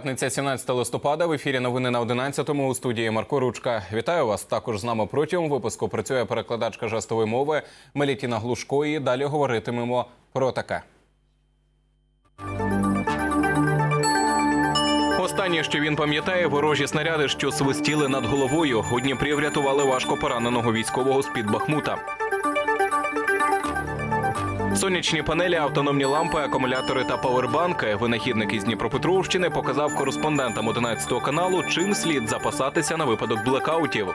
П'ятниця, 17 листопада. В ефірі новини на 11-му у студії Марко Ручка. Вітаю вас. Також з нами протягом випуску працює перекладачка жестової мови Мелітіна Глушко. І далі говоритимемо про таке. Останнє, що він пам'ятає, ворожі снаряди, що свистіли над головою. У Дніпрі врятували важко пораненого військового з-під Бахмута. Сонячні панелі, автономні лампи, акумулятори та павербанки. Винахідник із Дніпропетровщини показав кореспондентам 11 каналу, чим слід запасатися на випадок блекаутів.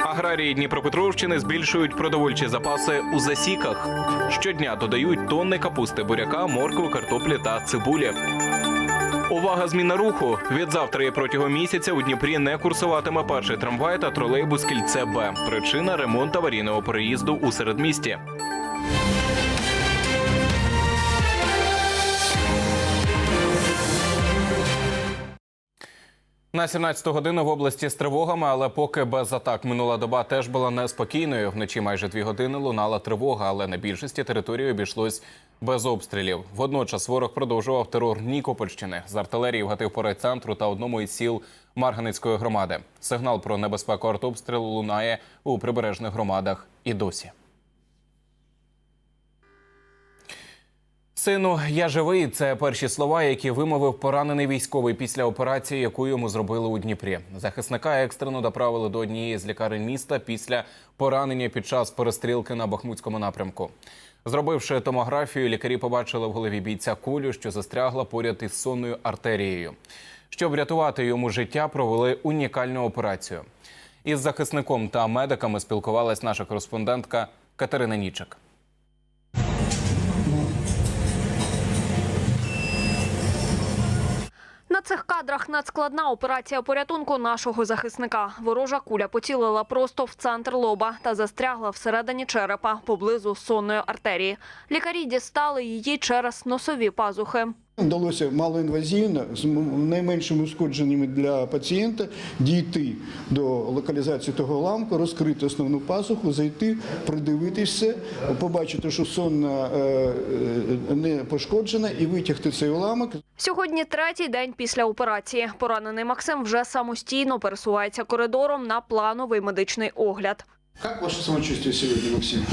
Аграрії Дніпропетровщини збільшують продовольчі запаси у засіках. Щодня додають тонни капусти, буряка, моркви, картоплі та цибулі. Увага зміна руху. Від завтра і протягом місяця у Дніпрі не курсуватиме перший трамвай та тролейбус кільце Б. Причина ремонт аварійного переїзду у середмісті. На 17 годину в області з тривогами, але поки без атак минула доба теж була неспокійною. Вночі майже дві години лунала тривога, але на більшості території обійшлось без обстрілів. Водночас ворог продовжував терор Нікопольщини. З артилерії вгатив по райцентру та одному із сіл Марганицької громади. Сигнал про небезпеку артобстрілу лунає у прибережних громадах і досі. Сину, я живий. Це перші слова, які вимовив поранений військовий після операції, яку йому зробили у Дніпрі. Захисника екстрено доправили до однієї з лікарень міста після поранення під час перестрілки на Бахмутському напрямку. Зробивши томографію, лікарі побачили в голові бійця кулю, що застрягла поряд із сонною артерією. Щоб врятувати йому життя, провели унікальну операцію. Із захисником та медиками спілкувалась наша кореспондентка Катерина Нічик. Цих кадрах надскладна операція порятунку нашого захисника. Ворожа куля поцілила просто в центр лоба та застрягла всередині черепа поблизу сонної артерії. Лікарі дістали її через носові пазухи. Вдалося малоінвазійно з найменшими ушкодженнями для пацієнта дійти до локалізації того уламку, розкрити основну пазуху, зайти, придивитися, побачити, що сонна е, е, не пошкоджена, і витягти цей уламок. Сьогодні третій день після операції. Поранений Максим вже самостійно пересувається коридором на плановий медичний огляд. Как ваше самочувствие сегодня, Максим?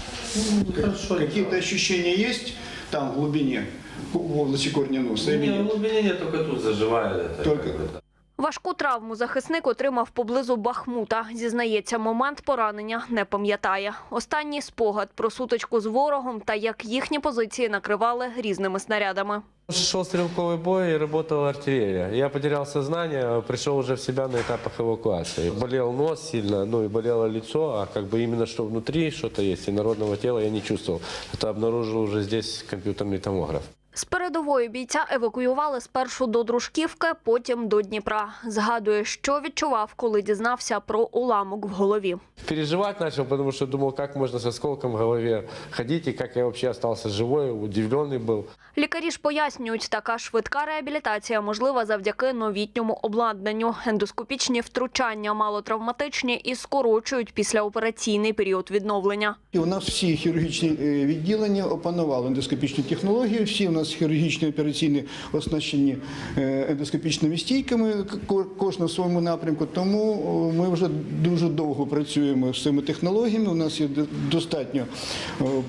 Хорошо. Какие-то ощущения есть там в глубине, в области корня носа или Не, в нет? глубине нет, только тут заживает это. Только- как бы, да. Важку травму захисник отримав поблизу Бахмута. Зізнається, момент поранення не пам'ятає. Останній спогад про сутичку з ворогом та як їхні позиції накривали різними снарядами. Шел стрелковый бой и работала артиллерия. Я потерял сознание, пришел уже в себя на этапах эвакуации. Болел нос сильно, ну и болело лицо, а как бы именно что внутри что-то есть, и народного тела я не чувствовал. Это обнаружил уже здесь компьютерный томограф. З передової бійця евакуювали спершу до Дружківки, потім до Дніпра. Згадує, що відчував, коли дізнався про уламок в голові. Переживать начал, потому что думал, как можно с осколком в голове ходить, и как я вообще остался живой, удивленный был. Лікарі ж пояснюють, така швидка реабілітація можлива завдяки новітньому обладнанню. Ендоскопічні втручання малотравматичні і скорочують післяопераційний період відновлення. І у нас всі хірургічні е, відділення опанували ендоскопічні технології. Всі у нас хірургічні операційні оснащені е, ендоскопічними стійками, ко- кожна в своєму напрямку. Тому ми вже дуже довго працюємо з цими технологіями. У нас є достатньо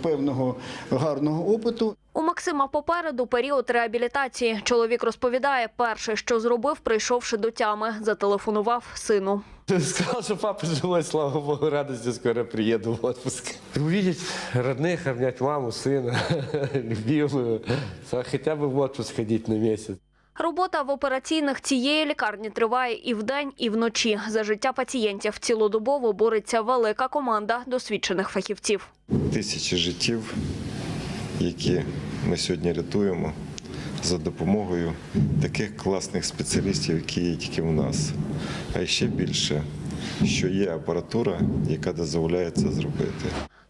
певного гарного опиту. У Максима попереду період реабілітації. Чоловік розповідає, перше, що зробив, прийшовши до тями, зателефонував сину. Сказал, что папа живой, слава богу, радости, скоро приеду в отпуск. Увидеть родных, обнять маму, сына, любимую, хотя бы в отпуск ходить на месяц. Робота в операційних цієї лікарні триває і вдень, і вночі. За життя пацієнтів цілодобово бореться велика команда досвідчених фахівців. тисячі життів, які ми сьогодні рятуємо за допомогою таких класних спеціалістів, які є тільки у нас. А ще більше, що є апаратура, яка дозволяє це зробити.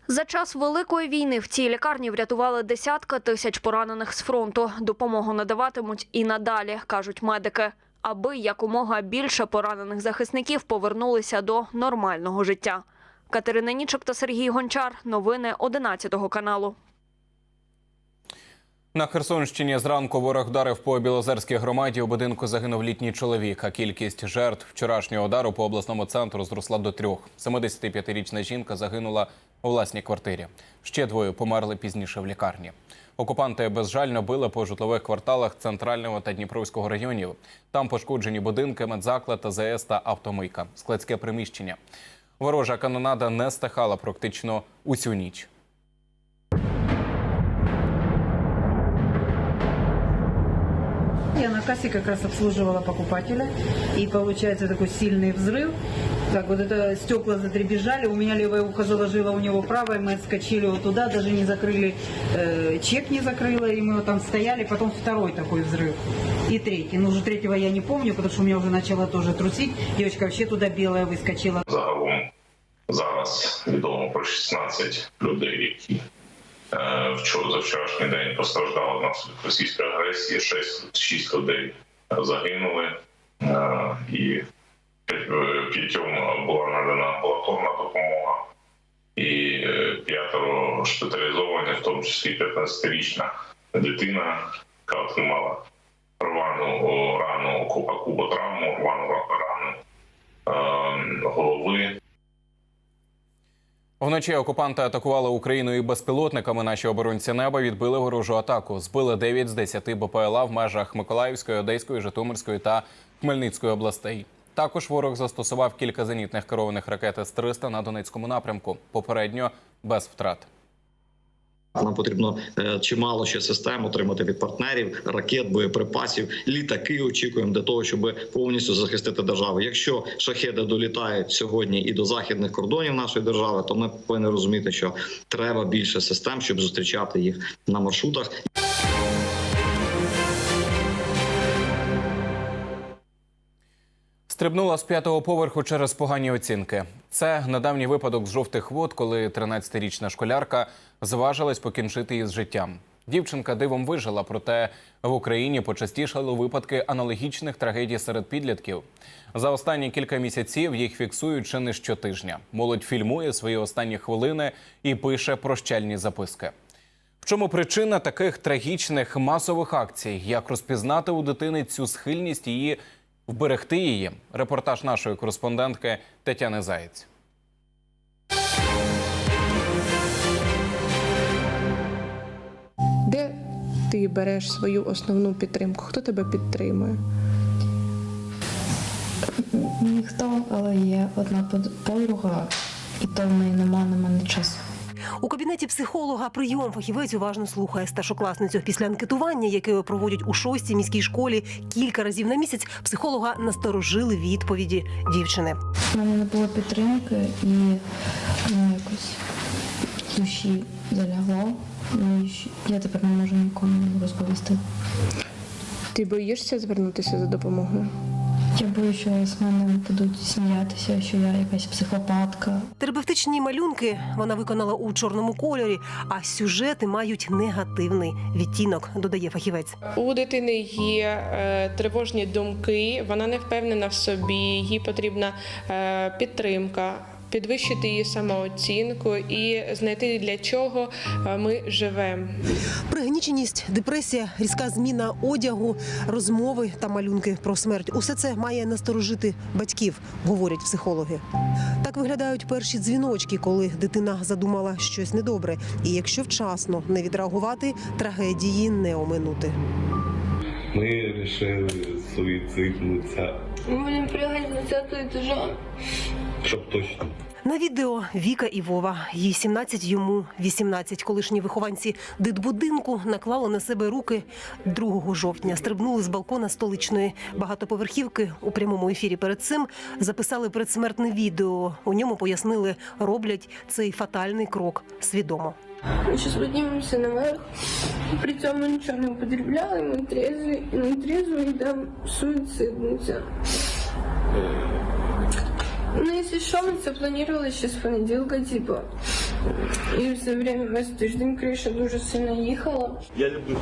За час великої війни в цій лікарні врятували десятка тисяч поранених з фронту. Допомогу надаватимуть і надалі, кажуть медики, аби якомога більше поранених захисників повернулися до нормального життя. Катерина Нічок та Сергій Гончар. Новини 11 каналу. На Херсонщині зранку ворог вдарив по Білозерській громаді. У будинку загинув літній чоловік. А кількість жертв вчорашнього удару по обласному центру зросла до трьох. 75-річна жінка загинула у власній квартирі. Ще двоє померли пізніше в лікарні. Окупанти безжально били по житлових кварталах центрального та Дніпровського районів. Там пошкоджені будинки, медзаклад, АЗС та автомийка, складське приміщення. Ворожа канонада не стихала практично усю ніч. Кассе как раз обслуживала покупателя, и получается такой сильный взрыв. Так вот это стекла затребежали, у меня левое ухо заложило, у него правое, мы отскочили вот туда, даже не закрыли, э, чек не закрыла, и мы вот там стояли, потом второй такой взрыв. И третий. Ну, уже третьего я не помню, потому что у меня уже начало тоже трусить. Девочка вообще туда белая выскочила. Загалом зараз відомо про 16 людей, за вчорашній день постраждали внаслідок російської агресії. 6, 6 людей загинули, е, і п'ятьом була надана амбулаторна допомога, і е, п'ятеро госпіталізовані, в тому числі 15-річна дитина, яка отримала рвану рану куба куботравму, рвану рану е, голови. Вночі окупанти атакували Україну і безпілотниками. Наші оборонці неба відбили ворожу атаку. Збили 9 з 10 БПЛА в межах Миколаївської, Одеської, Житомирської та Хмельницької областей. Також ворог застосував кілька зенітних керованих ракет С-300 на Донецькому напрямку. Попередньо без втрат. Нам потрібно е, чимало ще систем отримати від партнерів, ракет, боєприпасів, літаки очікуємо для того, щоб повністю захистити державу. Якщо шахеди долітають сьогодні і до західних кордонів нашої держави, то ми повинні розуміти, що треба більше систем, щоб зустрічати їх на маршрутах. Стрибнула з п'ятого поверху через погані оцінки. Це недавній випадок з жовтих вод, коли 13-річна школярка зважилась покінчити із життям. Дівчинка дивом вижила, проте в Україні почастішали випадки аналогічних трагедій серед підлітків. За останні кілька місяців їх фіксують чи не щотижня. Молодь фільмує свої останні хвилини і пише прощальні записки. В чому причина таких трагічних масових акцій? Як розпізнати у дитини цю схильність її вберегти її? Репортаж нашої кореспондентки Тетяни Заєць. Де ти береш свою основну підтримку? Хто тебе підтримує? Ніхто, але є одна под- подруга, і то в неї нема на мене часу. У кабінеті психолога прийом фахівець уважно слухає старшокласницю. Після анкетування, яке проводять у шостій міській школі кілька разів на місяць, психолога насторожили відповіді дівчини. У мене не було підтримки і ну, якось душі залягло. Ну, і я тепер не можу нікому розповісти. Ти боїшся звернутися за допомогою? Я боюся, що з мене будуть сміятися, що я якась психопатка. Терапевтичні малюнки вона виконала у чорному кольорі, а сюжети мають негативний відтінок, додає фахівець. У дитини є е, тривожні думки, вона не впевнена в собі, їй потрібна е, підтримка. Підвищити її самооцінку і знайти для чого е, ми живемо. Пригніченість, депресія, різка зміна одягу, розмови та малюнки про смерть усе це має насторожити батьків, говорять психологи. Так виглядають перші дзвіночки, коли дитина задумала щось недобре. І якщо вчасно не відреагувати, трагедії не оминути. Ми вирішили суїциднутися, Ми будемо пригати на цятого етажа. Щоб точно. На відео Віка і Вова, їй 17, йому 18. Колишні вихованці дитбудинку наклали на себе руки 2 жовтня. Стрибнули з балкона столичної багатоповерхівки у прямому ефірі. Перед цим записали предсмертне відео. У ньому пояснили, роблять цей фатальний крок свідомо. Ми зараз піднімемося наверх, при цьому нічого не употребляли, ми трезві, не трезві йдемо суїциднуться. Ну, если что, мы це планували ще з понеділка, типа. И за время весь тиждень криша дуже сильно їхала. Я люблю.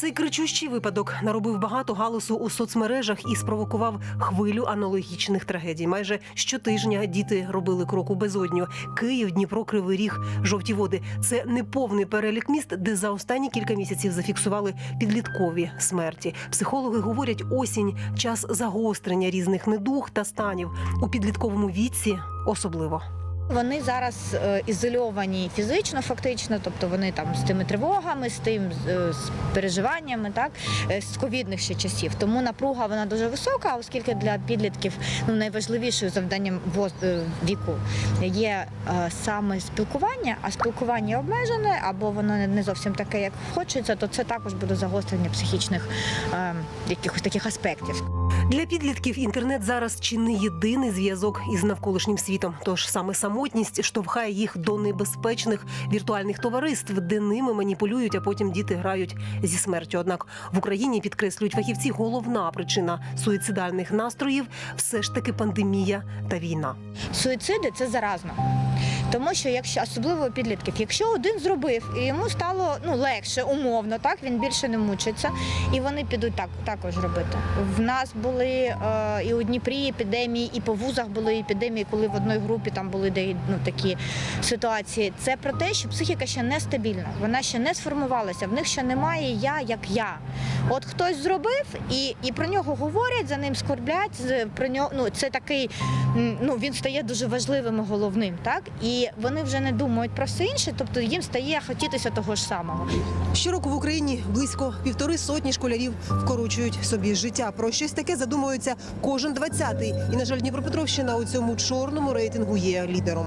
Цей кричущий випадок наробив багато галасу у соцмережах і спровокував хвилю аналогічних трагедій. Майже щотижня діти робили крок у безодню. Київ, Дніпро, Кривий Ріг, жовті води. Це неповний перелік міст, де за останні кілька місяців зафіксували підліткові смерті. Психологи говорять, осінь час загострення різних недуг та станів у підлітковому віці особливо. Вони зараз е, ізольовані фізично, фактично, тобто вони там з тими тривогами, з тим е, з переживаннями, так е, з ковідних ще часів. Тому напруга вона дуже висока, оскільки для підлітків ну найважливішим завданням е, віку є е, саме спілкування, а спілкування обмежене або воно не- зовсім таке, як хочеться, то це також буде загострення психічних е, якихось таких аспектів. Для підлітків інтернет зараз чи не єдиний зв'язок із навколишнім світом. Тож саме самотність штовхає їх до небезпечних віртуальних товариств, де ними маніпулюють, а потім діти грають зі смертю. Однак в Україні підкреслюють фахівці, головна причина суїцидальних настроїв все ж таки пандемія та війна. Суїциди це заразно. Тому що якщо особливо підлітків, якщо один зробив і йому стало ну легше, умовно, так він більше не мучиться, і вони підуть так також робити. В нас були е, і у Дніпрі епідемії, і по вузах були епідемії, коли в одній групі там були де ну такі ситуації. Це про те, що психіка ще не стабільна, вона ще не сформувалася. В них ще немає я як я. От хтось зробив, і, і про нього говорять, за ним скорблять. Про нього ну це такий ну він стає дуже важливим і головним, так і вони вже не думають про все інше, тобто їм стає хотітися того ж самого. Щороку в Україні близько півтори сотні школярів вкорочують собі життя. Про щось таке задумується кожен двадцятий. І на жаль, Дніпропетровщина у цьому чорному рейтингу є лідером.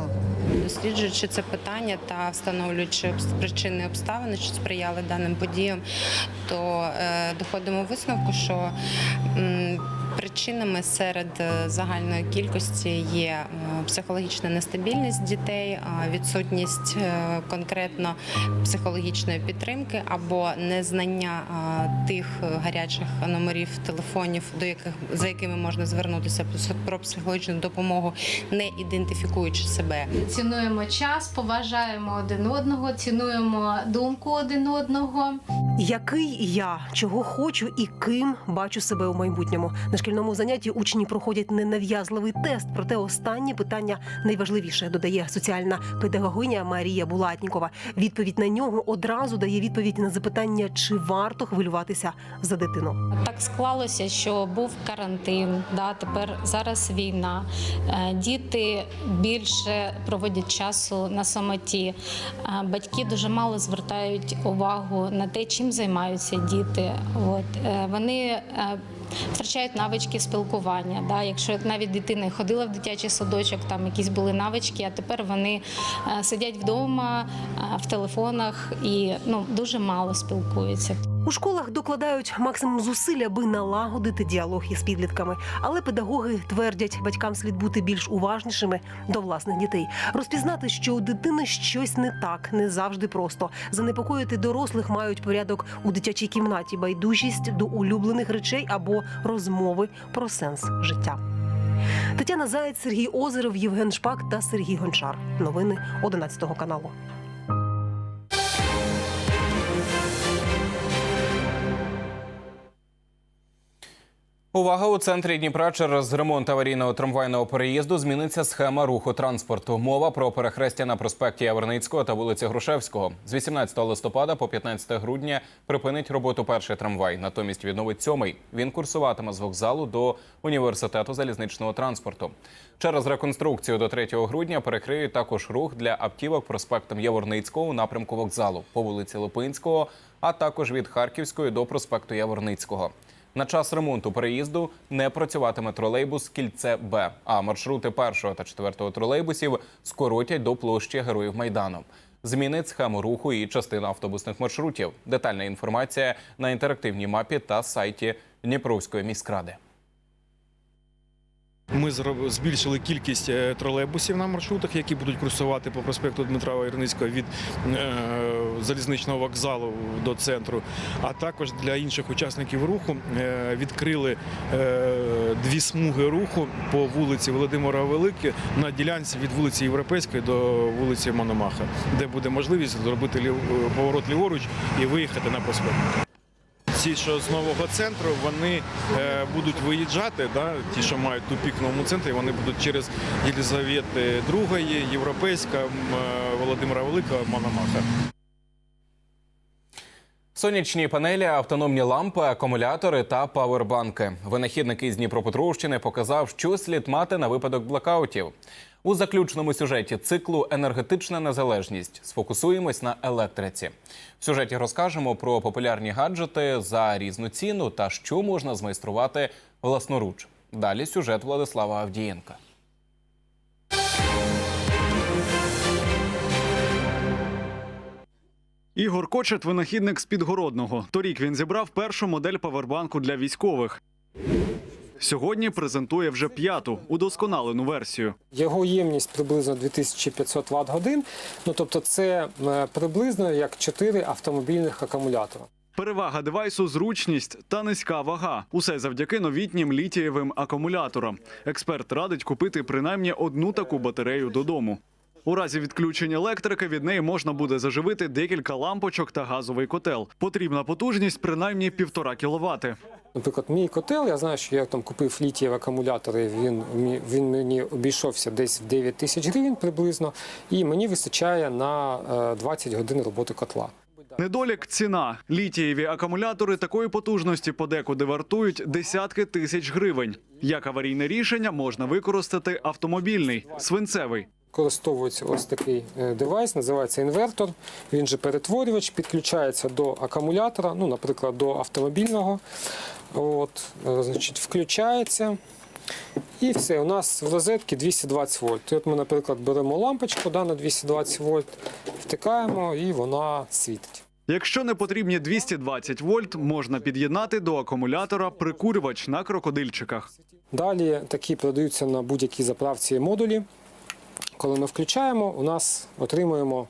Досліджуючи це питання та встановлюючи причини і обставини, що сприяли даним подіям, то е, доходимо висновку, що причинами серед е, загальної кількості є е, психологічна нестабільність дітей, відсутність е, конкретно психологічної підтримки або незнання тих гарячих номерів телефонів, до яких за якими можна звернутися про психологічну допомогу, не ідентифікуючи себе. Цінуємо час, поважаємо один одного, цінуємо думку один одного. Який я, чого хочу і ким бачу себе у майбутньому? Шкільному занятті учні проходять ненав'язливий тест. Проте останнє питання найважливіше додає соціальна педагогиня Марія Булатнікова. Відповідь на нього одразу дає відповідь на запитання, чи варто хвилюватися за дитину. Так склалося, що був карантин. Да, тепер зараз війна. Е, Діти більше проводять часу на самоті. Е, Батьки дуже мало звертають увагу на те, чим займаються діти. От е, вони втрачають навички спілкування. Да? Якщо навіть дитина ходила в дитячий садочок, там якісь були навички, а тепер вони е, сидять вдома е, в телефонах і ну дуже мало спілкуються. У школах докладають максимум зусиль, аби налагодити діалог із підлітками. Але педагоги твердять, батькам слід бути більш уважнішими до власних дітей. Розпізнати, що у дитини щось не так, не завжди просто. Занепокоїти дорослих мають порядок у дитячій кімнаті, байдужість до улюблених речей або розмови про сенс життя. Тетяна Заєць, Сергій Озеров, Євген Шпак та Сергій Гончар. Новини 11 каналу. Увага у центрі Дніпра через ремонт аварійного трамвайного переїзду зміниться схема руху транспорту. Мова про перехрестя на проспекті Яворницького та вулиці Грушевського. З 18 листопада по 15 грудня припинить роботу перший трамвай. Натомість відновить сьомий. Він курсуватиме з вокзалу до університету залізничного транспорту. Через реконструкцію до 3 грудня перекриють також рух для автівок проспектом Яворницького у напрямку вокзалу по вулиці Липинського, а також від Харківської до проспекту Яворницького. На час ремонту переїзду не працюватиме тролейбус кільце Б, а маршрути першого та четвертого тролейбусів скоротять до площі Героїв Майдану. Змінить схему руху і частина автобусних маршрутів. Детальна інформація на інтерактивній мапі та сайті Дніпровської міськради. Ми збільшили кількість е, тролейбусів на маршрутах, які будуть курсувати по проспекту Дмитра Вайерницького від е, залізничного вокзалу до центру. А також для інших учасників руху е, відкрили дві смуги руху по вулиці Володимира Велике на ділянці від вулиці Європейської до вулиці Мономаха, де буде можливість зробити поворот ліворуч і виїхати на проспект. Ці, що з нового центру, вони е, будуть виїжджати, да, ті, що мають тупік в новому центрі, вони будуть через Єлизавети II, Європейська, е, Володимира Великого, Мономаха. Сонячні панелі, автономні лампи, акумулятори та павербанки. Винахідник із Дніпропетровщини показав, що слід мати на випадок блекаутів. У заключному сюжеті циклу Енергетична незалежність сфокусуємось на електриці. В сюжеті розкажемо про популярні гаджети за різну ціну та що можна змайструвати власноруч. Далі сюжет Владислава Авдієнка. Ігор Кочет – винахідник з Підгородного. Торік він зібрав першу модель павербанку для військових. Сьогодні презентує вже п'яту удосконалену версію. Його ємність приблизно 2500 Вт годин. Ну тобто, це е, приблизно як 4 автомобільних акумулятора. Перевага девайсу зручність та низька вага. Усе завдяки новітнім літієвим акумуляторам. Експерт радить купити принаймні одну таку батарею додому. У разі відключення електрики від неї можна буде заживити декілька лампочок та газовий котел. Потрібна потужність принаймні півтора кіловати. Наприклад, мій котел, я знаю, що я там купив літієві акумулятори. Він він мені обійшовся десь в 9 тисяч гривень приблизно, і мені вистачає на е, 20 годин роботи котла. Недолік ціна. Літієві акумулятори такої потужності подекуди вартують десятки тисяч гривень. Як аварійне рішення можна використати автомобільний свинцевий. Використовується ось такий е, девайс, називається інвертор. Він же перетворювач, підключається до акумулятора, ну, наприклад, до автомобільного. От, е, значить, включається. І все, у нас в розетці 220 вольт. І от ми, наприклад, беремо лампочку да, на 220 вольт, втикаємо і вона світить. Якщо не потрібні 220 вольт, можна під'єднати до акумулятора прикурювач на крокодильчиках. Далі такі продаються на будь-якій заправці модулі. Коли ми включаємо, у нас отримуємо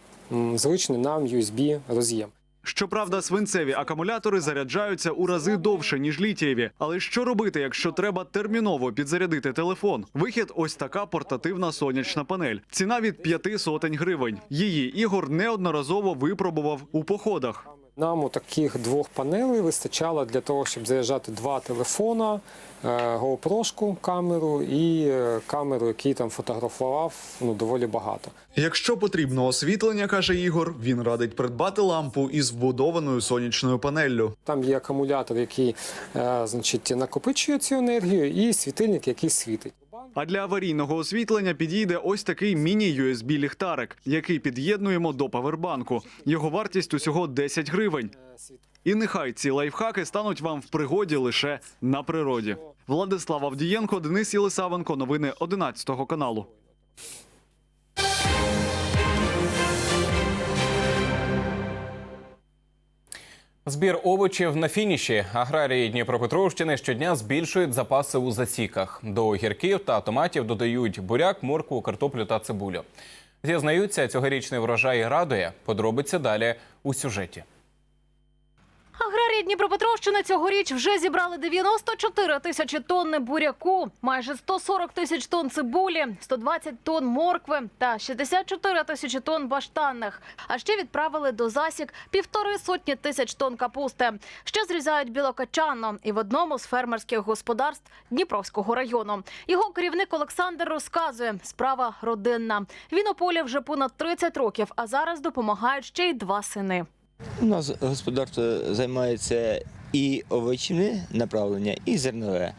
звичний нам USB роз'єм. Щоправда, свинцеві акумулятори заряджаються у рази довше ніж літієві. Але що робити, якщо треба терміново підзарядити телефон? Вихід ось така портативна сонячна панель. Ціна від п'яти сотень гривень. Її Ігор неодноразово випробував у походах. Нам у таких двох панелей вистачало для того, щоб заряджати два телефона, е, GoPro-шку камеру і е, камеру, який там фотографував ну, доволі багато. Якщо потрібно освітлення, каже Ігор, він радить придбати лампу із вбудованою сонячною панеллю. Там є акумулятор, який е, значить, накопичує цю енергію, і світильник, який світить. А для аварійного освітлення підійде ось такий міні-USB-ліхтарик, який під'єднуємо до павербанку. Його вартість усього 10 гривень. І нехай ці лайфхаки стануть вам в пригоді лише на природі. Владислав Авдієнко, Денис Єлисавенко. Новини 11 каналу. Збір овочів на фініші. Аграрії Дніпропетровщини щодня збільшують запаси у засіках. До огірків та томатів додають буряк, моркву, картоплю та цибулю. Зізнаються, цьогорічний врожай радує. Подробиці далі у сюжеті. Аграрії Дніпропетровщини цьогоріч вже зібрали 94 тисячі тонни буряку, майже 140 тисяч тонн цибулі, 120 тонн моркви та 64 тисячі тонн баштанних. А ще відправили до засік півтори сотні тисяч тонн капусти. Ще зрізають білокачанно і в одному з фермерських господарств Дніпровського району. Його керівник Олександр розказує, справа родинна. Він у полі вже понад 30 років, а зараз допомагають ще й два сини. У нас господарство займається і овочне направлення, і зернове.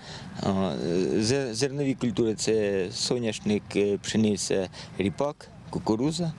Зернові культури це соняшник, е, пшениця, ріпак, кукуруза.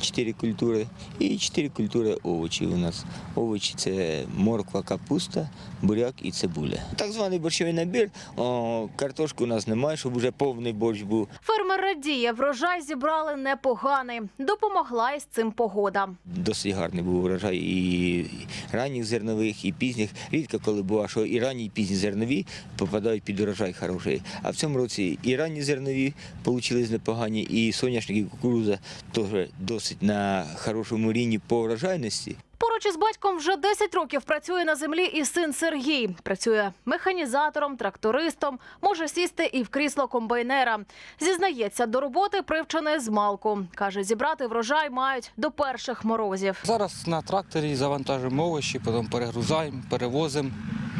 Чотири культури і чотири культури овочів у нас. Овочі це морква, капуста, буряк і цибуля. Так званий борщовий набір. О, картошки у нас немає, щоб вже повний борщ був. Фермер радіє, врожай зібрали непоганий. Допомогла із цим погода. Досить гарний був урожай і ранніх зернових, і пізніх. Рідко коли буває, що і ранні, і пізні зернові попадають під урожай хороший. А в цьому році і ранні зернові вийшли непогані, і соняшник, і кукуруза теж досить на хорошому рівні по врожайності. Поруч із батьком вже 10 років працює на землі і син Сергій. Працює механізатором, трактористом, може сісти і в крісло комбайнера. Зізнається, до роботи привчений з малку. Каже, зібрати врожай мають до перших морозів. Зараз на тракторі завантажуємо овочі, потім перегрузаємо, перевозимо.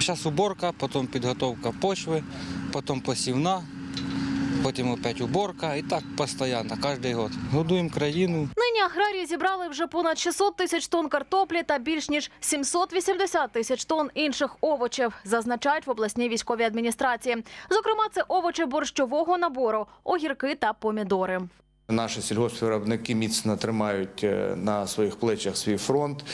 Зараз уборка, потім підготовка почви, потім посівна, потім опять уборка і так постійно, кожен год. Годуємо країну. Нині аграрії зібрали вже понад 600 тисяч тонн картоплі та більш ніж 780 тисяч тонн інших овочів, зазначають в обласній військовій адміністрації. Зокрема, це овочі борщового набору, огірки та помідори. Наші сільгоспвиробники міцно тримають е, на своїх плечах свій фронт.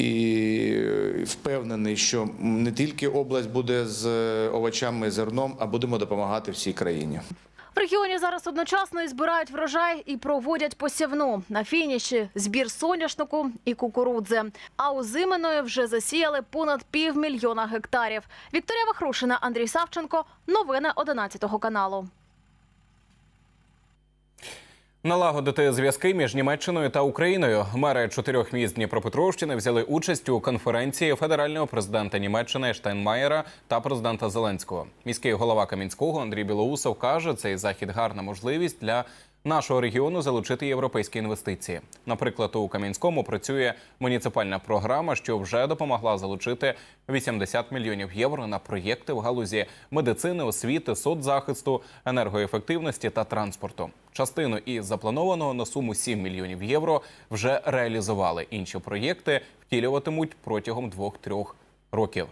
І впевнений, що не тільки область буде з е, овочами і зерном, а будемо допомагати всій країні. В регіоні зараз одночасно і збирають врожай і проводять посівну. На фініші збір соняшнику і кукурудзи. А у Зименої вже засіяли понад півмільйона гектарів. Вікторія Вахрушина, Андрій Савченко. Новини 11 каналу. Налагодити зв'язки між Німеччиною та Україною. Мери чотирьох міст Дніпропетровщини взяли участь у конференції федерального президента Німеччини Штайнмаєра та президента Зеленського. Міський голова Камінського Андрій Білоусов каже, цей захід гарна можливість для нашого регіону залучити європейські інвестиції. Наприклад, у Кам'янському працює муніципальна програма, що вже допомогла залучити 80 мільйонів євро на проєкти в галузі медицини, освіти, соцзахисту, енергоефективності та транспорту. Частину із запланованого на суму 7 мільйонів євро вже реалізували. Інші проєкти втілюватимуть протягом двох-трьох років.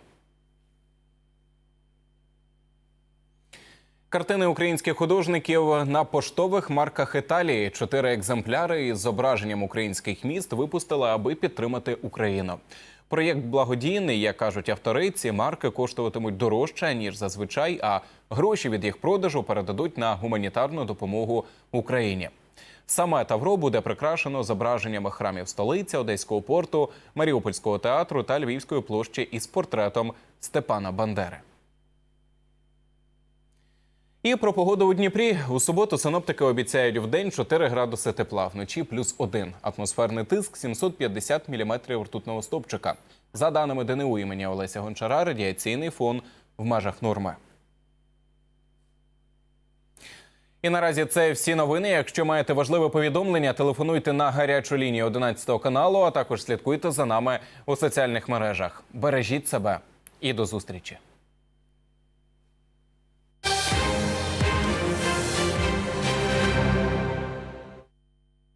Картини українських художників на поштових марках Італії. Чотири екземпляри із зображенням українських міст випустили, аби підтримати Україну. Проєкт благодійний, як кажуть автори. Ці марки коштуватимуть дорожче ніж зазвичай, а гроші від їх продажу передадуть на гуманітарну допомогу Україні. Саме Тавро буде прикрашено зображеннями храмів столиці, Одеського порту, Маріупольського театру та Львівської площі із портретом Степана Бандери. І про погоду у Дніпрі у суботу синоптики обіцяють в день 4 градуси тепла, вночі плюс 1. Атмосферний тиск 750 міліметрів ртутного стопчика. За даними ДНУ імені Олеся Гончара, радіаційний фон в межах норми. І наразі це всі новини. Якщо маєте важливе повідомлення, телефонуйте на гарячу лінію 11 каналу, а також слідкуйте за нами у соціальних мережах. Бережіть себе і до зустрічі.